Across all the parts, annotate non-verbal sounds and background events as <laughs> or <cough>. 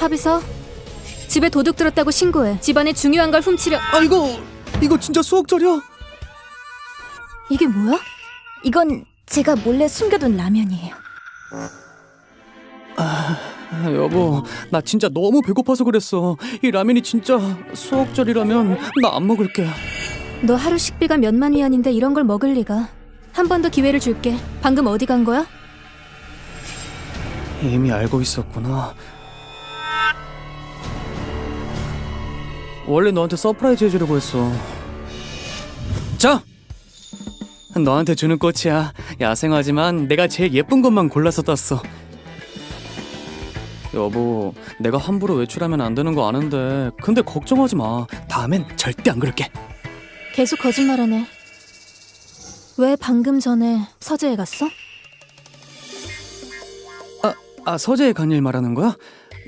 합의서 집에 도둑 들었다고 신고해. 집안에 중요한 걸 훔치려. 아 이거 이거 진짜 수억짜리야? 이게 뭐야? 이건 제가 몰래 숨겨둔 라면이에요. 아, 여보 나 진짜 너무 배고파서 그랬어 이 라면이 진짜 수억짜리라면 나 안 먹을게 너 하루 식비가 몇만 위안인데 이런 걸 먹을 리가. 한 번 더 기회를 줄게. 방금 어디 간 거야? 이미 알고 있었구나 원래 너한테 서프라이즈 해주려고 했어 자! 너한테 주는 꽃이야 야생하지만 내가 제일 예쁜 것만 골라서 땄어 여보 내가 함부로 외출하면 안 되는 거 아는데 근데 걱정하지 마 다음엔 절대 안 그럴게 계속 거짓말하네. 왜 방금 전에 서재에 갔어? 아 서재에 간 일 말하는 거야?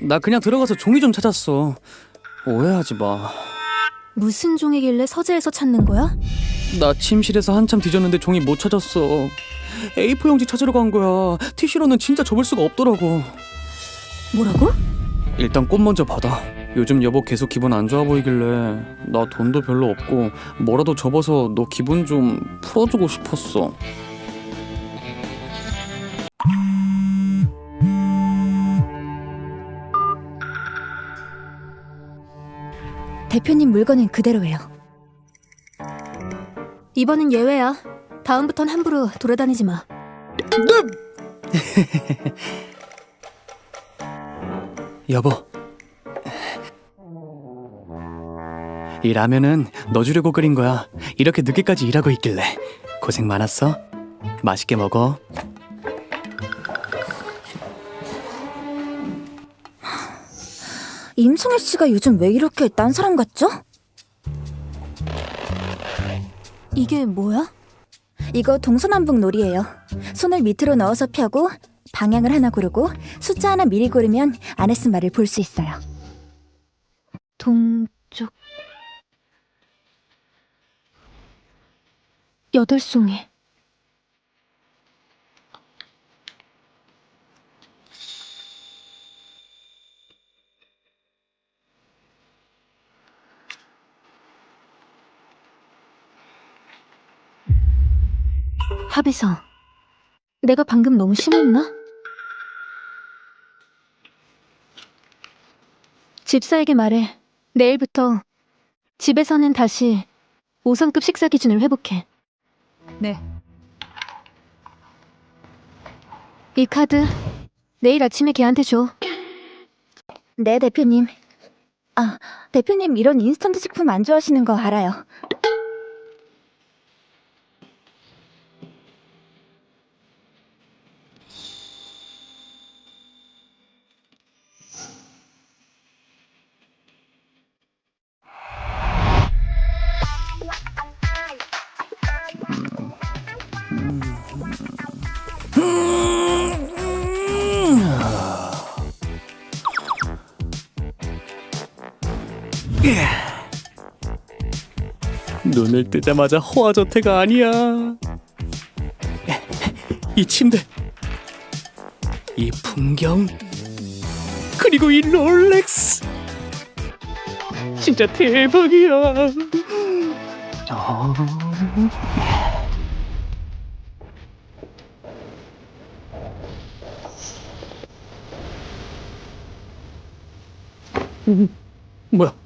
나 그냥 들어가서 종이 좀 찾았어 오해하지 마 무슨 종이길래 서재에서 찾는 거야? 나 침실에서 한참 뒤졌는데 종이 못 찾았어. A4 용지 찾으러 간 거야. 티슈로는 진짜 접을 수가 없더라고. 뭐라고? 일단 꽃 먼저 받아. 요즘 여보 계속 기분 안 좋아 보이길래 나 돈도 별로 없고 뭐라도 접어서 너 기분 좀 풀어주고 싶었어. 대표님 물건은 그대로예요. 이번은 예외야. 다음부턴 함부로 돌아다니지 마. <laughs> 여보. 이 라면은 너 주려고 끓인 거야. 이렇게 늦게까지 일하고 있길래 고생 많았어. 맛있게 먹어. 임성애 씨가 요즘 왜 이렇게 딴 사람 같죠? 이게 뭐야? 이거 동서남북 놀이예요. 손을 밑으로 넣어서 펴고 방향을 하나 고르고 숫자 하나 미리 고르면 안에 쓴 말을 볼 수 있어요. 동쪽 여덟 송이 합의서 내가 방금 너무 심했나? 집사에게 말해. 내일부터 집에서는 다시 5성급 식사 기준을 회복해. 네. 이 카드 내일 아침에 걔한테 줘. 네, 대표님. 아, 대표님 이런 인스턴트 식품 안 좋아하시는 거 알아요. 눈을 뜨자마자 호화저태가 아니야. 이 침대, 이 풍경, 그리고 이 롤렉스. 진짜 대박이야. 어... 음, 뭐야?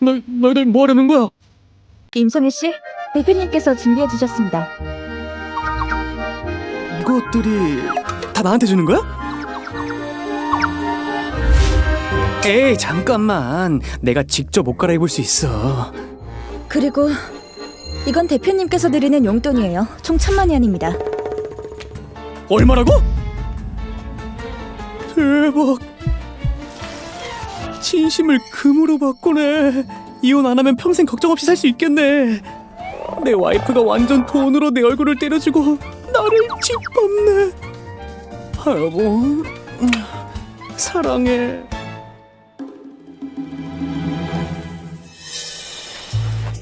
너 너희들 뭐 하려는 거야? 임성애 씨, 대표님께서 준비해 주셨습니다. 이것들이 다 나한테 주는 거야? 에이 잠깐만 내가 직접 옷 갈아입을 수 있어 그리고 이건 대표님께서 드리는 용돈이에요. 총 천만 원입니다. 얼마라고? 대박 진심을 금으로 바꾸네. 이혼 안 하면 평생 걱정 없이 살 수 있겠네. 내 와이프가 완전 돈으로 내 얼굴을 때려주고 나를 짓밟네. 아 여보. 음, 사랑해.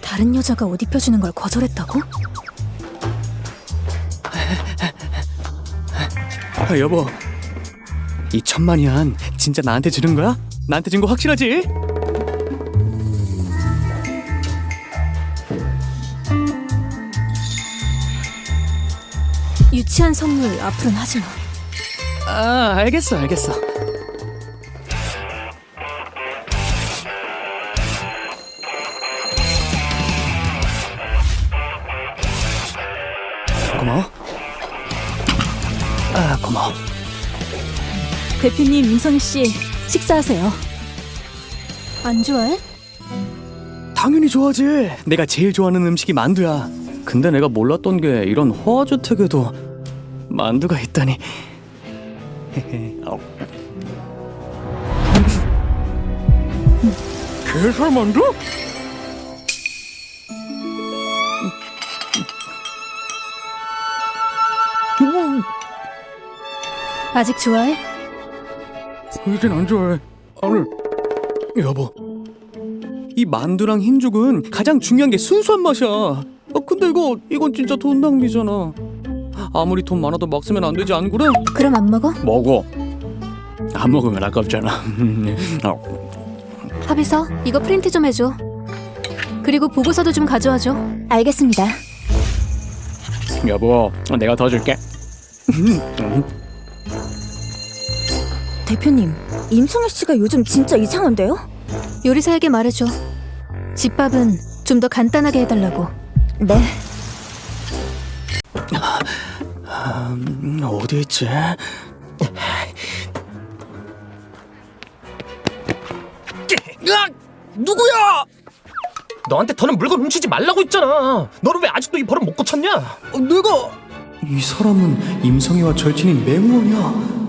다른 여자가 옷 입혀주는 걸 거절했다고? 아, 여보. 이 천만이 안 진짜 나한테 주는 거야? 나한테 준 거 확실하지? 유치한 선물 앞으로는 하지 마. 아 알겠어 알겠어 고마워 아 고마워 대표님 임성희 씨 식사하세요. 안 좋아해? 당연히 좋아하지 내가 제일 좋아하는 음식이 만두야 근데 내가 몰랐던 게 이런 호화주택에도 만두가 있다니 어. <laughs> 게살 만두? 아직 좋아해? 이젠 안 좋아해. 아니, 여보. 이 만두랑 흰죽은 가장 중요한 게 순수한 맛이야. 아, 근데 이거 이건 진짜 돈 낭비잖아. 아무리 돈 많아도 막 쓰면 안 되지 안 그래? 그럼 안 먹어? 먹어. 안 먹으면 아깝잖아. <laughs> 어. 합의서 이거 프린트 좀 해줘. 그리고 보고서도 좀 가져와줘. 알겠습니다. 여보, 내가 더 줄게. <laughs> 대표님 임성희 씨가 요즘 진짜 이상한데요? 요리사에게 말해줘. 집밥은 좀 더 간단하게 해달라고. 네. 음, 어디 있지? 누구야? 너한테 더는 물건 훔치지 말라고 했잖아. 너는 왜 아직도 이 버릇 못 고쳤냐? 어, 내가 이 사람은 임성희와 절친인 맹원이야.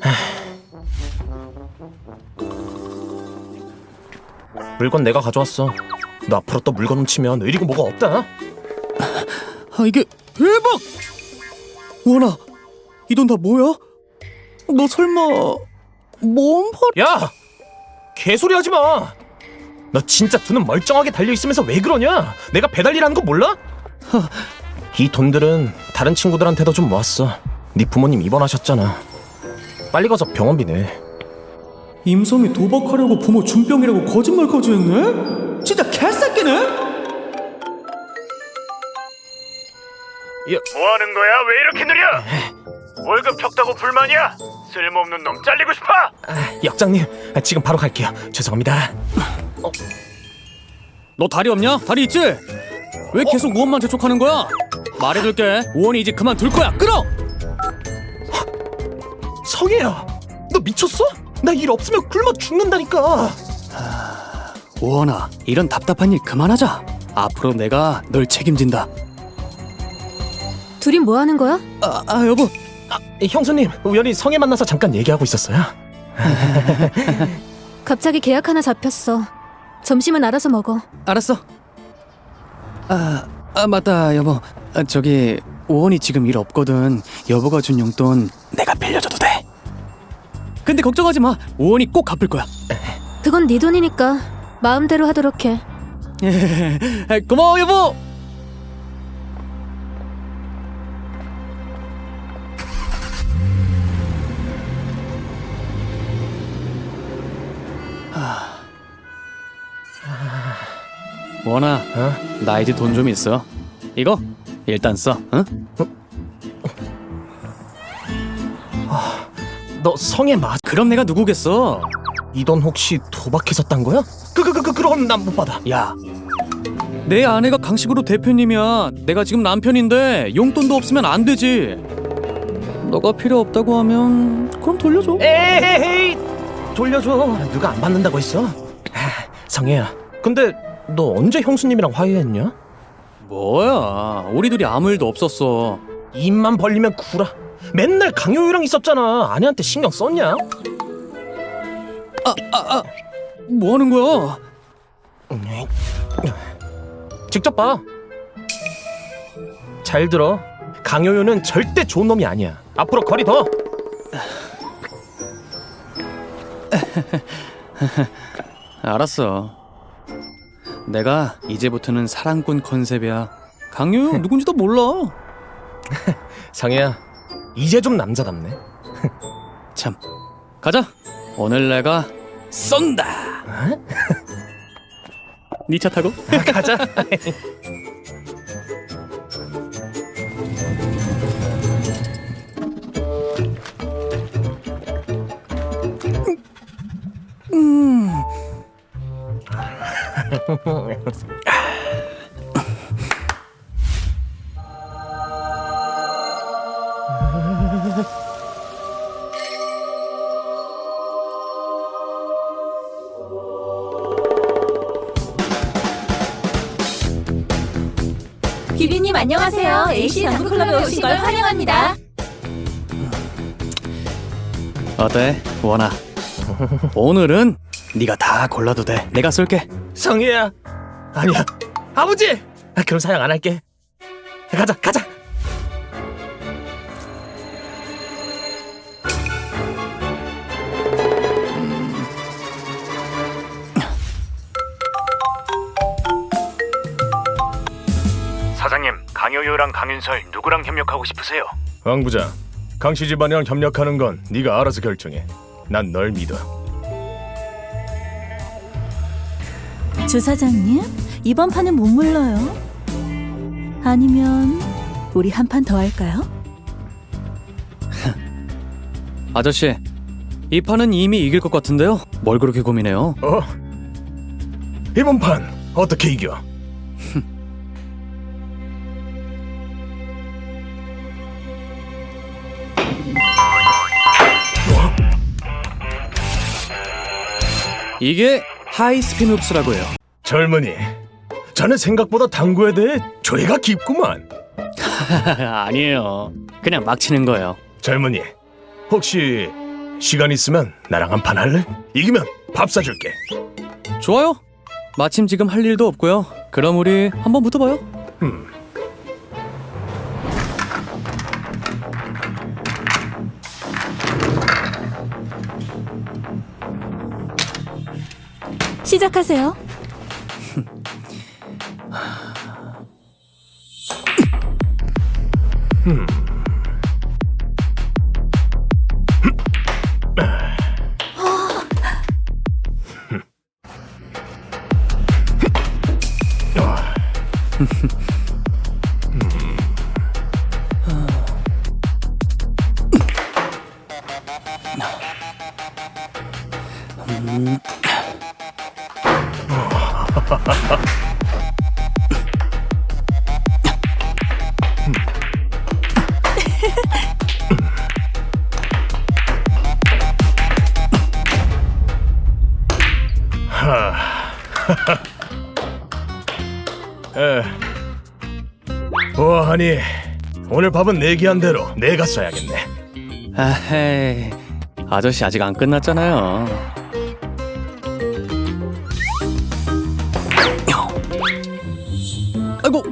<sighs> 물건 내가 가져왔어. 너 앞으로 또 물건 훔치면 의리고 뭐가 없다. 아 이게 대박! 원아, 이 돈 다 뭐야? 너 설마 뭔 말? 야, 개소리 하지 마. 너 진짜 두 눈 멀쩡하게 달려 있으면서 왜 그러냐? 내가 배달일하는 거 몰라? 이 돈들은 다른 친구들한테도 좀 모았어. 네 부모님 입원하셨잖아. 빨리 가서 병원비 내. 임성이 도박하려고 부모 준병이라고 거짓말까지 했네? 진짜 개새끼네? 뭐 하는 거야? 왜 이렇게 느려? 월급 적다고 불만이야? 쓸모없는 놈 잘리고 싶어? 아, 역장님, 아, 지금 바로 갈게요. 죄송합니다. 너 다리 없냐? 다리 있지? 왜 계속 우원만 재촉하는 거야? 말해둘게 우원이 이제 그만 둘 거야 끊어! 성혜야, 너 미쳤어? 나 일 없으면 굶어 죽는다니까. 우원아 이런 답답한 일 그만하자 앞으로 내가 널 책임진다 둘이 뭐 하는 거야? 아, 아 여보 형수님, 우연히 성혜 만나서 잠깐 얘기하고 있었어요. <laughs> 갑자기 계약 하나 잡혔어. 점심은 알아서 먹어. 알았어 아, 아 맞다 여보 아, 저기 우원이 지금 일 없거든 여보가 준 용돈 내가 빌려줘도 돼 근데 걱정하지 마. 우원이 꼭 갚을 거야. 그건 네 돈이니까 마음대로 하도록 해. 아, <laughs> 고마워 여보! 원아 어? 나 이제 돈 좀 있어. 이거 일단 써 응? 너 성혜 맞? 그럼 내가 누구겠어 이 돈 혹시 도박해서 딴 거야? 그그그 그, 그럼 난 못 받아. 야, 내 아내가 강식으로 대표님이야. 내가 지금 남편인데 용돈도 없으면 안 되지. 너가 필요 없다고 하면 그럼 돌려줘. 에이, 돌려줘. 누가 안 받는다고 했어? 아, 성혜야. 근데 너 언제 형수님이랑 화해했냐? 뭐야? 우리 둘이 아무 일도 없었어. 입만 벌리면 구라. 맨날 강효유랑 있었잖아. 아내한테 신경 썼냐? 뭐 하는 거야? 직접 봐. 잘 들어. 강효유는 절대 좋은 놈이 아니야. 앞으로 거리 더. <laughs> 알았어. 내가 이제부터는 사랑꾼 컨셉이야. 강유 <laughs> 누군지도 몰라. 상혜야, 이제 좀 남자답네. <laughs> 참. 가자. 오늘 내가 쏜다. <laughs> 니 차 타고? 가자. <laughs> 안녕하세요. AC 당구클럽에 오신 걸 환영합니다. 어때, 원아? 오늘은 네가 다 골라도 돼. 내가 쏠게. 성희야. 아니야. 아버지. 아, 그럼 사양 안 할게. 가자, 가자. 강효유랑 강윤설 누구랑 협력하고 싶으세요? 왕 부장, 강씨 집안이랑 협력하는 건 네가 알아서 결정해. 난 널 믿어. 주 사장님, 이번 판은 못 물러요. 아니면 우리 한 판 더 할까요? <laughs> 아저씨, 이 판은 이미 이길 것 같은데요? 뭘 그렇게 고민해요? 어? 이번 판 어떻게 이겨? 이게 하이 스핀 흡수라고 해요. 젊은이, 자네 생각보다 당구에 대해 조예가 깊구만. <laughs> 아니에요. 그냥 막 치는 거예요. 젊은이, 혹시 시간 있으면 나랑 한 판 할래? 이기면 밥 사줄게. 좋아요. 마침 지금 할 일도 없고요. 그럼 우리 한번 붙어봐요. 음, 시작하세요. <laughs> 에. 보아하니 오늘 밥은 내기한 대로 내가 써야겠네. 아헤이, 아저씨 아직 안 끝났잖아요. 아이고,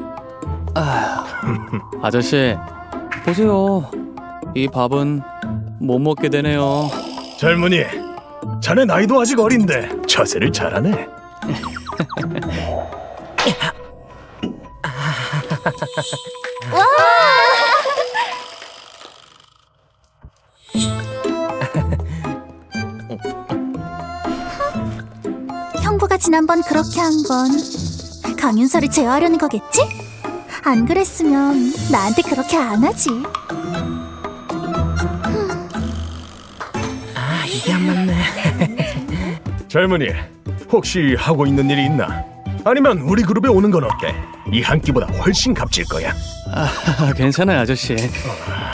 아, 아저씨 보세요. 이 밥은 못 먹게 되네요. 젊은이, 자네 나이도 아직 어린데 처세를 잘하네. 형부가 지난번 그렇게 한 건 강윤서를 제어하려는 거겠지? 안 그랬으면 나한테 그렇게 안 하지. 아, 이게 안 맞네. 젊은이, 혹시 하고 있는 일이 있나? 아니면 우리 그룹에 오는 건 어때? 이 한 끼보다 훨씬 값질 거야. 아, 괜찮아요, 아저씨.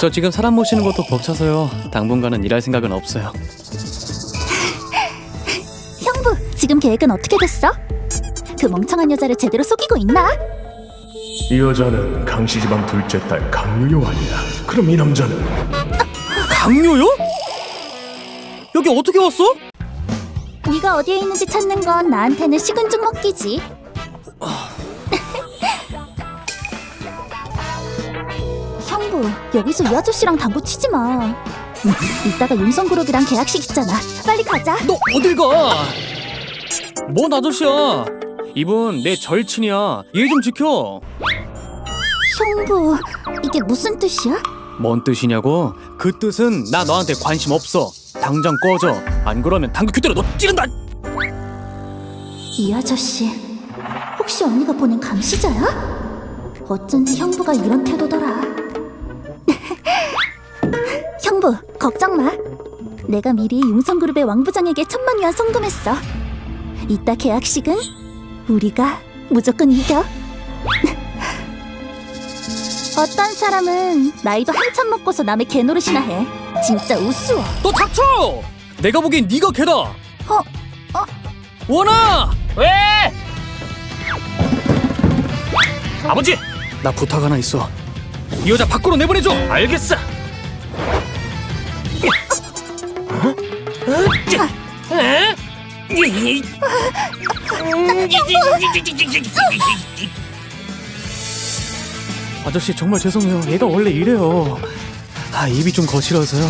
저 지금 사람 모시는 것도 벅차서요. 당분간은 일할 생각은 없어요. <laughs> 형부, 지금 계획은 어떻게 됐어? 그 멍청한 여자를 제대로 속이고 있나? 이 여자는 강씨 집안 둘째 딸 강유요 아니야. 그럼 이 남자는 강요요? 여기 어떻게 왔어? 네가 어디에 있는지 찾는 건 나한테는 식은 죽 먹기지. 형부, 여기서 이 아저씨랑 당구 치지 마. 이따가 용성그룹이랑 계약식 있잖아. 빨리 가자. 너 어딜 가? 뭔 아저씨야? 이분 내 절친이야. 일 좀 지켜. 형부, 이게 무슨 뜻이야? 뭔 뜻이냐고? 그 뜻은 나 너한테 관심 없어. 당장 꺼져. 안 그러면 당구 큐대로 너 찌른다. 이 아저씨 혹시 언니가 보낸 감시자야? 어쩐지 형부가 이런 태도더라 <laughs> 형부 걱정 마 내가 미리 융성그룹의 왕부장에게 천만 위안 송금했어 이따 계약식은 우리가 무조건 이겨 <laughs> 어떤 사람은 나이도 한참 먹고서 남의 개노릇이나 해 진짜 우스워 너 닥쳐! 내가 보기엔 네가 개다. 어? 어? 원아! 왜? 아버지! 나 부탁 하나 있어. 이 여자 밖으로 내보내줘. 알겠어. 어? 에? 아저씨 정말 죄송해요. 얘가 원래 이래요. 아 입이 좀 거칠어서요.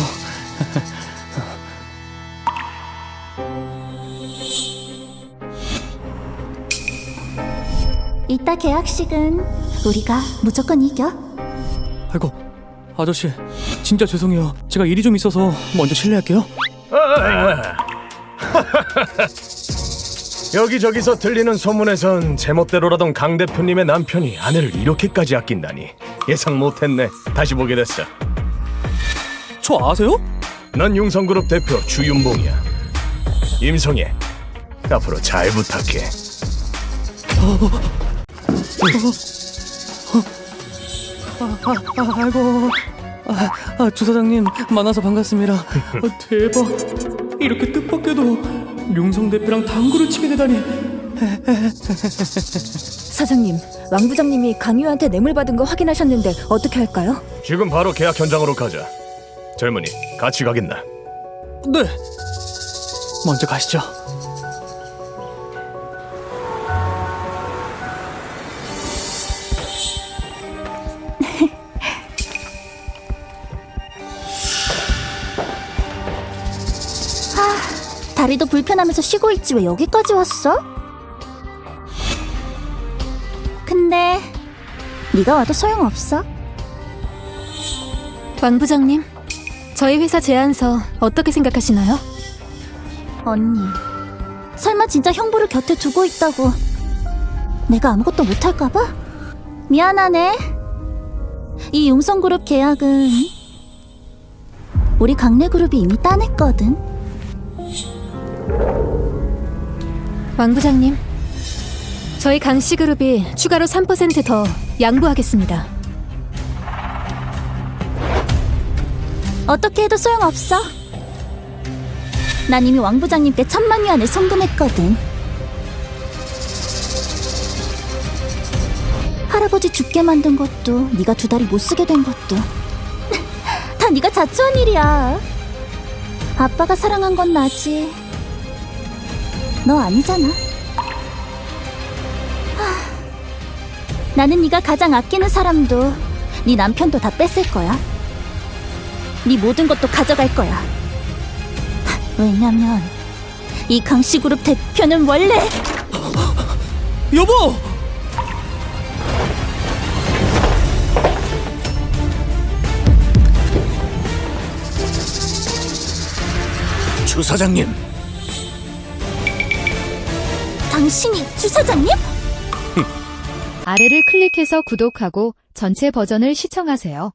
이따 계약식은 우리가 무조건 이겨 아이고 아저씨 진짜 죄송해요. 제가 일이 좀 있어서 먼저 실례할게요. 여기저기서 들리는 소문에선 제멋대로라던 강 대표님의 남편이 아내를 이렇게까지 아낀다니 예상 못했네. 다시 보게 됐어. 저 아세요? 난 융성그룹 대표 주윤봉이야. 임성애, 앞으로 잘 부탁해. 아, 아이고 아, 아, 주사장님 만나서 반갑습니다. 아, 대박 이렇게 뜻밖에도 용성 대표랑 당구를 치게 되다니. 사장님, 왕 부장님이 강유한테 뇌물 받은 거 확인하셨는데 어떻게 할까요? 지금 바로 계약 현장으로 가자. 젊은이, 같이 가겠나? 네. 먼저 가시죠. 다리도 불편하면서 쉬고 있지 왜 여기까지 왔어? 근데 네가 와도 소용없어. 왕 부장님, 저희 회사 제안서 어떻게 생각하시나요? 언니, 설마 진짜 형부를 곁에 두고 있다고 내가 아무것도 못할까봐? 미안하네. 이 융성그룹 계약은 우리 강래그룹이 이미 따냈거든. 왕 부장님, 저희 강씨 그룹이 추가로 3%더 양보하겠습니다. 어떻게 해도 소용없어. 난 이미 왕 부장님께 천만 위안을 송금했거든. 할아버지 죽게 만든 것도 네가 두 다리 못 쓰게 된 것도 <laughs> 다 네가 자초한 일이야. 아빠가 사랑한 건 나지. 너 아니잖아. 하, 나는 네가 가장 아끼는 사람도 네 남편도 다 뺐을 거야. 네 모든 것도 가져갈 거야. 왜냐면 이 강씨 그룹 대표는 원래 <gasps> 여보! 주 사장님 당신이 주사장님? 아래를 클릭해서 구독하고 전체 버전을 시청하세요.